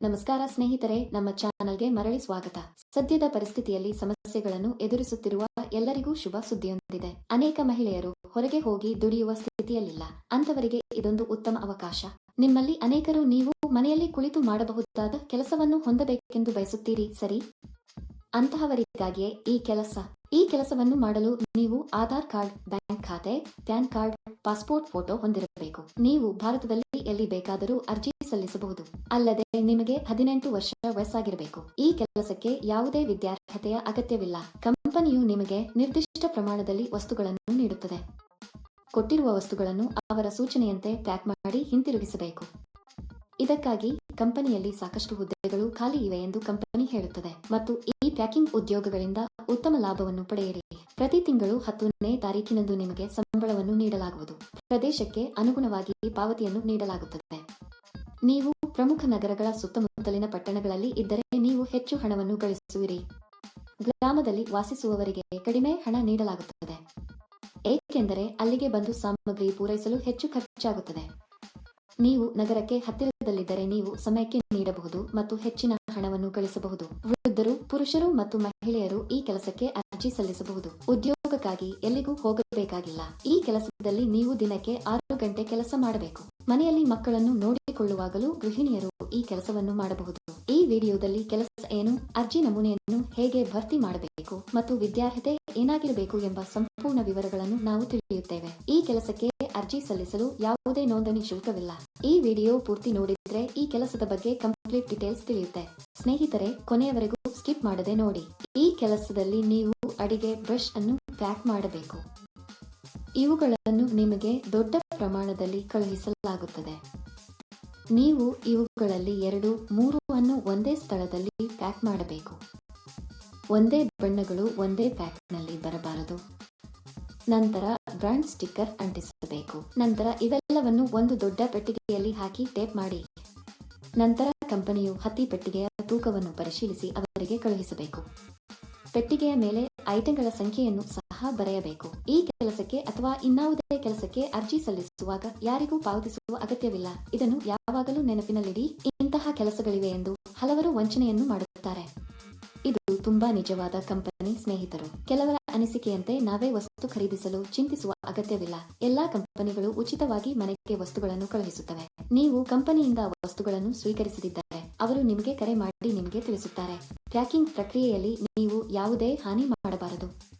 ನಮಸ್ಕಾರ ಸ್ನೇಹಿತರೆ, ನಮ್ಮ ಚಾನಲ್ಗೆ ಮರಳಿ ಸ್ವಾಗತ. ಸದ್ಯದ ಪರಿಸ್ಥಿತಿಯಲ್ಲಿ ಸಮಸ್ಯೆಗಳನ್ನು ಎದುರಿಸುತ್ತಿರುವ ಎಲ್ಲರಿಗೂ ಶುಭ ಸುದ್ದಿಯೊಂದಿದೆ. ಅನೇಕ ಮಹಿಳೆಯರು ಹೊರಗೆ ಹೋಗಿ ದುಡಿಯುವ ಸ್ಥಿತಿಯಲ್ಲಿಲ್ಲ. ಅಂತವರಿಗೆ ಇದೊಂದು ಉತ್ತಮ ಅವಕಾಶ. ನಿಮ್ಮಲ್ಲಿ ಅನೇಕರು ನೀವು ಮನೆಯಲ್ಲಿ ಕುಳಿತು ಮಾಡಬಹುದಾದ ಕೆಲಸವನ್ನು ಹೊಂದಬೇಕೆಂದು ಬಯಸುತ್ತೀರಿ, ಸರಿ? ಅಂತಹವರಿಗಾಗಿಯೇ ಈ ಕೆಲಸ, ಈ ಕೆಲಸವನ್ನು ಮಾಡಲು ನೀವು ಆಧಾರ್ ಕಾರ್ಡ್, ಬ್ಯಾಂಕ್ ಖಾತೆ, ಪ್ಯಾನ್ ಕಾರ್ಡ್, ಪಾಸ್ಪೋರ್ಟ್ ಫೋಟೋ ಹೊಂದಿರಬೇಕು. ನೀವು ಭಾರತದಲ್ಲಿ ಎಲ್ಲಿ ಬೇಕಾದರೂ ಅರ್ಜಿ ಸಲ್ಲಿಸಬಹುದು. ಅಲ್ಲದೆ ನಿಮಗೆ ಹದಿನೆಂಟು ವರ್ಷ ವಯಸ್ಸಾಗಿರಬೇಕು. ಈ ಕೆಲಸಕ್ಕೆ ಯಾವುದೇ ವಿದ್ಯಾರ್ಹತೆಯ ಅಗತ್ಯವಿಲ್ಲ. ಕಂಪನಿಯು ನಿಮಗೆ ನಿರ್ದಿಷ್ಟ ಪ್ರಮಾಣದಲ್ಲಿ ವಸ್ತುಗಳನ್ನು ನೀಡುತ್ತದೆ. ಕೊಟ್ಟಿರುವ ವಸ್ತುಗಳನ್ನು ಅವರ ಸೂಚನೆಯಂತೆ ಪ್ಯಾಕ್ ಮಾಡಿ ಹಿಂತಿರುಗಿಸಬೇಕು. ಇದಕ್ಕಾಗಿ ಕಂಪನಿಯಲ್ಲಿ ಸಾಕಷ್ಟು ಹುದ್ದೆಗಳು ಖಾಲಿ ಇವೆ ಎಂದು ಕಂಪನಿ ಹೇಳುತ್ತದೆ. ಮತ್ತು ಈ ಪ್ಯಾಕಿಂಗ್ ಉದ್ಯೋಗಗಳಿಂದ ಉತ್ತಮ ಲಾಭವನ್ನು ಪಡೆಯಿರಿ. ಪ್ರತಿ ತಿಂಗಳು ಹತ್ತನೇ ತಾರೀಕಿನಂದು ನಿಮಗೆ ಸಂಬಳವನ್ನು ನೀಡಲಾಗುವುದು. ಪ್ರದೇಶಕ್ಕೆ ಅನುಗುಣವಾಗಿ ಪಾವತಿಯನ್ನು ನೀಡಲಾಗುತ್ತದೆ. ನೀವು ಪ್ರಮುಖ ನಗರಗಳ ಸುತ್ತಮುತ್ತಲಿನ ಪಟ್ಟಣಗಳಲ್ಲಿ ಇದ್ದರೆ ನೀವು ಹೆಚ್ಚು ಹಣವನ್ನು ಗಳಿಸುವಿರಿ. ಗ್ರಾಮದಲ್ಲಿ ವಾಸಿಸುವವರಿಗೆ ಕಡಿಮೆ ಹಣ ನೀಡಲಾಗುತ್ತದೆ. ಏಕೆಂದರೆ ಅಲ್ಲಿಗೆ ಬಂದು ಸಾಮಗ್ರಿ ಪೂರೈಸಲು ಹೆಚ್ಚು ಖರ್ಚಾಗುತ್ತದೆ. ನೀವು ನಗರಕ್ಕೆ ಹತ್ತಿರದಲ್ಲಿದ್ದರೆ ನೀವು ಸಮಯಕ್ಕೆ ನೀಡಬಹುದು ಮತ್ತು ಹೆಚ್ಚಿನ ಹಣವನ್ನು ಗಳಿಸಬಹುದು. ವೃದ್ಧರು, ಪುರುಷರು ಮತ್ತು ಮಹಿಳೆಯರು ಈ ಕೆಲಸಕ್ಕೆ ಅರ್ಜಿ ಸಲ್ಲಿಸಬಹುದು. ಉದ್ಯೋಗಕ್ಕಾಗಿ ಎಲ್ಲಿಗೂ ಹೋಗಬೇಕಾಗಿಲ್ಲ. ಈ ಕೆಲಸದಲ್ಲಿ ನೀವು ದಿನಕ್ಕೆ ಆರು ಗಂಟೆ ಕೆಲಸ ಮಾಡಬೇಕು. ಮನೆಯಲ್ಲಿ ಮಕ್ಕಳನ್ನು ನೋಡಿಕೊಳ್ಳುವಾಗಲೂ ಗೃಹಿಣಿಯರು ಈ ಕೆಲಸವನ್ನು ಮಾಡಬಹುದು. ಈ ವಿಡಿಯೋದಲ್ಲಿ ಕೆಲಸ ಏನು, ಅರ್ಜಿ ನಮೂನೆಯನ್ನು ಹೇಗೆ ಭರ್ತಿ ಮಾಡಬೇಕು ಮತ್ತು ವಿದ್ಯಾರ್ಹತೆ ಏನಾಗಿರಬೇಕು ಎಂಬ ಸಂಪೂರ್ಣ ವಿವರಗಳನ್ನು ನಾವು ತಿಳಿಯುತ್ತೇವೆ. ಈ ಕೆಲಸಕ್ಕೆ ಅರ್ಜಿ ಸಲ್ಲಿಸಲು ಯಾವುದೇ ನೋಂದಣಿ ಶುಲ್ಕವಿಲ್ಲ. ಈ ವಿಡಿಯೋ ಪೂರ್ತಿ ನೋಡಿದ್ರೆ ಈ ಕೆಲಸದ ಬಗ್ಗೆ ಕಂಪ್ಲೀಟ್ ಡೀಟೇಲ್ಸ್ ತಿಳಿಯುತ್ತೆ. ಸ್ನೇಹಿತರೆ, ಕೊನೆಯವರೆಗೂ ಸ್ಕಿಪ್ ಮಾಡದೆ ನೋಡಿ. ಈ ಕೆಲಸದಲ್ಲಿ ನೀವು ಅಡಿಗೆ, ಬ್ರಷ್ ಅನ್ನು ಪ್ಯಾಕ್ ಮಾಡಬೇಕು. ಇವುಗಳನ್ನು ನಿಮಗೆ ದೊಡ್ಡ ಪ್ರಮಾಣದಲ್ಲಿ ಕಳುಹಿಸಲಾಗುತ್ತದೆ. ನೀವು ಇವುಗಳಲ್ಲಿ ಎರಡು, ಮೂರು ಅನ್ನು ಒಂದೇ ಸ್ಥಳದಲ್ಲಿ ಪ್ಯಾಕ್ ಮಾಡಬೇಕು. ಒಂದೇ ಬಣ್ಣಗಳು ಒಂದೇ ಪ್ಯಾಕ್ನಲ್ಲಿ ಬರಬಾರದು. ನಂತರ ಬ್ರಾಂಡ್ ಸ್ಟಿಕ್ಕರ್ ಅಂಟಿಸಬೇಕು. ನಂತರ ಇವೆಲ್ಲವನ್ನು ಒಂದು ದೊಡ್ಡ ಪೆಟ್ಟಿಗೆಯಲ್ಲಿ ಹಾಕಿ ಟೇಪ್ ಮಾಡಿ. ನಂತರ ಕಂಪನಿಯು ಹತ್ತಿ ಪೆಟ್ಟಿಗೆಯ ತೂಕವನ್ನು ಪರಿಶೀಲಿಸಿ ಅವರಿಗೆ ಕಳುಹಿಸಬೇಕು. ಪೆಟ್ಟಿಗೆಯ ಮೇಲೆ ಐಟಂಗಳ ಸಂಖ್ಯೆಯನ್ನು ಬರೆಯಬೇಕು. ಈ ಕೆಲಸಕ್ಕೆ ಅಥವಾ ಇನ್ನಾವುದೇ ಕೆಲಸಕ್ಕೆ ಅರ್ಜಿ ಸಲ್ಲಿಸುವಾಗ ಯಾರಿಗೂ ಪಾವತಿಸುವ ಅಗತ್ಯವಿಲ್ಲ. ಇದನ್ನು ಯಾವಾಗಲೂ ನೆನಪಿನಲ್ಲಿಡಿ, ಇಂತಹ ಕೆಲಸಗಳಿವೆ ಎಂದು ಹಲವರು ವಂಚನೆಯನ್ನು ಮಾಡುತ್ತಾರೆ. ಇದು ತುಂಬಾ ನಿಜವಾದ ಕಂಪನಿ ಸ್ನೇಹಿತರು. ಕೆಲವರ ಅನಿಸಿಕೆಯಂತೆ ನಾವೇ ವಸ್ತು ಖರೀದಿಸಲು ಚಿಂತಿಸುವ ಅಗತ್ಯವಿಲ್ಲ. ಎಲ್ಲಾ ಕಂಪನಿಗಳು ಉಚಿತವಾಗಿ ಮನೆಗೆ ವಸ್ತುಗಳನ್ನು ಕಳುಹಿಸುತ್ತವೆ. ನೀವು ಕಂಪನಿಯಿಂದ ವಸ್ತುಗಳನ್ನು ಸ್ವೀಕರಿಸದಿದ್ದರೆ ಅವರು ನಿಮಗೆ ಕರೆ ಮಾಡಿ ನಿಮಗೆ ತಿಳಿಸುತ್ತಾರೆ. ಪ್ಯಾಕಿಂಗ್ ಪ್ರಕ್ರಿಯೆಯಲ್ಲಿ ನೀವು ಯಾವುದೇ ಹಾನಿ ಮಾಡಬಾರದು.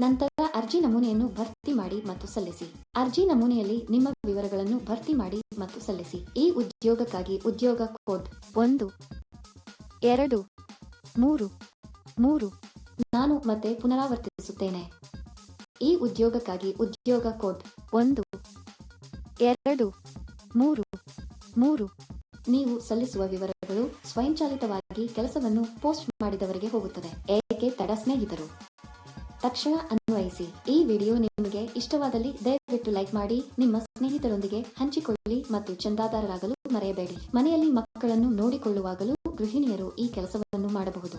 ನಂತರ ಅರ್ಜಿ ನಮೂನೆಯನ್ನು ಭರ್ತಿ ಮಾಡಿ ಮತ್ತು ಸಲ್ಲಿಸಿ. ಅರ್ಜಿ ನಮೂನೆಯಲ್ಲಿ ನಿಮ್ಮ ವಿವರಗಳನ್ನು ಭರ್ತಿ ಮಾಡಿ ಮತ್ತು ಸಲ್ಲಿಸಿ. ಈ ಉದ್ಯೋಗಕ್ಕಾಗಿ ಉದ್ಯೋಗ ಕೋಡ್ ಒಂದು, ಎರಡು, ಮೂರು ಮೂರು ನಾನು ಮತ್ತೆ ಪುನರಾವರ್ತಿಸುತ್ತೇನೆ. ಈ ಉದ್ಯೋಗಕ್ಕಾಗಿ ಉದ್ಯೋಗ ಕೋಡ್ ಒಂದು, ಎರಡು, ಮೂರು ಮೂರು. ನೀವು ಸಲ್ಲಿಸುವ ವಿವರಗಳು ಸ್ವಯಂಚಾಲಿತವಾಗಿ ಕೆಲಸವನ್ನು ಪೋಸ್ಟ್ ಮಾಡಿದವರಿಗೆ ಹೋಗುತ್ತದೆ. ಏಕೆ ತಡ ಸ್ನೇಹಿತರು? ತಕ್ಷಣ ಈ ವಿಡಿಯೋ ನಿಮಗೆ ಇಷ್ಟವಾದಲ್ಲಿ ದಯವಿಟ್ಟು ಲೈಕ್ ಮಾಡಿ, ನಿಮ್ಮ ಸ್ನೇಹಿತರೊಂದಿಗೆ ಹಂಚಿಕೊಳ್ಳಿ ಮತ್ತು ಚಂದಾದಾರರಾಗಲು ಮರೆಯಬೇಡಿ. ಮನೆಯಲ್ಲಿ ಮಕ್ಕಳನ್ನು ನೋಡಿಕೊಳ್ಳುವಾಗಲೂ ಗೃಹಿಣಿಯರು ಈ ಕೆಲಸವನ್ನು ಮಾಡಬಹುದು.